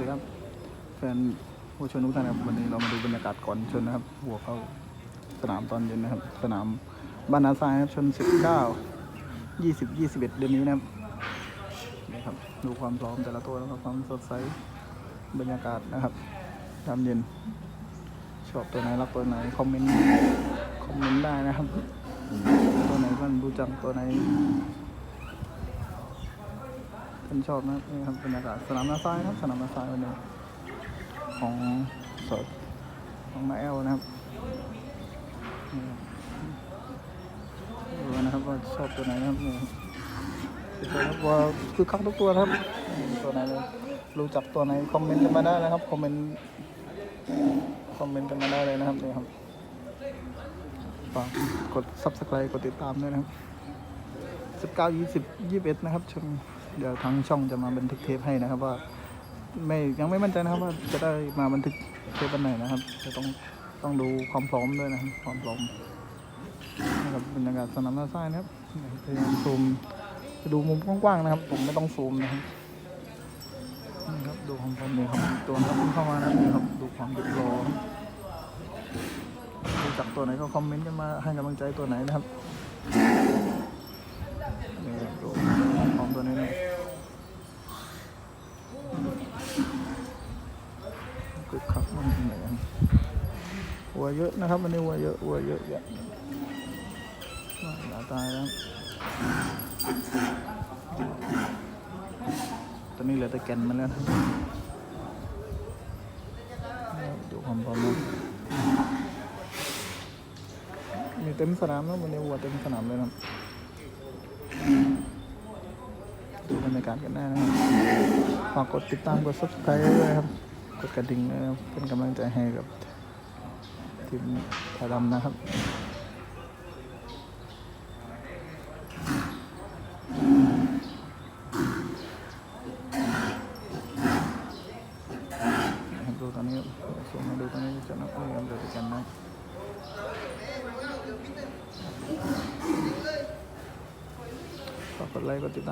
ดีครับ แฟนผู้ชมทุกท่านครับวันนี้เรามาดูบรรยากาศก่อนชนนะครับ หัวเข้าสนามตอนเย็นนะครับ สนามบ้านนาซายครับชน 19 20 21 เดือนนี้นะครับนี่ครับ ดูความพร้อมแต่ละตัวนะครับความสดใสบรรยากาศนะครับยามเย็น ชอบตัวไหนรักตัวไหนคอมเมนต์คอมเมนต์ได้นะครับ ตัวไหนก็รู้จักตัวไหน ท่านชอบนะครับนี่ครับบรรยากาศสนามนาซายนะครับสนามนาซายวันนี้ของสดของมาแอลนะครับนี่ครับดูนะครับว่าชอบตัวไหนนะครับนี่ตัวนะครับว่าคือคักทุกตัวนะครับตัวไหนเลยรู้จักตัวไหนคอมเมนต์กันมาได้นะครับคอมเมนต์คอมเมนต์กันมาได้เลยนะครับนี่ครับฝากกด subscribe กดติดตามด้วยนะครับ19 20 21 นะครับชม เดี๋ยวทางช่องจะมาบันทึกเทปให้นะครับ ว่าไม่ยังไม่มั่นใจนะครับว่าจะได้มาบันทึกเทปวันไหนนะครับจะต้องต้องดูความพร้อมด้วยนะครับความพร้อมนะครับบรรยากาศสนามนาซ่ายนะครับพยายามซูมจะดูมุมกว้างๆนะครับ ผมไม่ต้องซูมนะครับนี่ครับดูความพร้อมนี่ครับตัวนักเข้ามานะครับ ดูความดุรอดูจากตัวไหนก็คอมเมนต์กันมาให้กำลังใจตัวไหนนะครับนี่ครับ ตัวนี้นะคึกคักมากเหมือนกัวัวเยอะนะครับวันนี้วัวเยอะวัวเยอะแยะหลาตายแล้วตอนนี้เหลือแต่แกนมันแล้วนะครับดูความพร้อมมีเต็มสนามแล้ววันนี้วัวเต็มสนามเลยนะค รับดูบรยากาศกันได้นะครับฝากกดติดตามกด subscribe ด้วยครับ กดกระดิ่งนะครับเป็นกำลังใจให้กับทีมไทยดำนะครับให้ดูตอนนี้ส่งมาดูตอนนี้จะนับเรียนเดียวกันนะ ฝากกดไลค์กดติด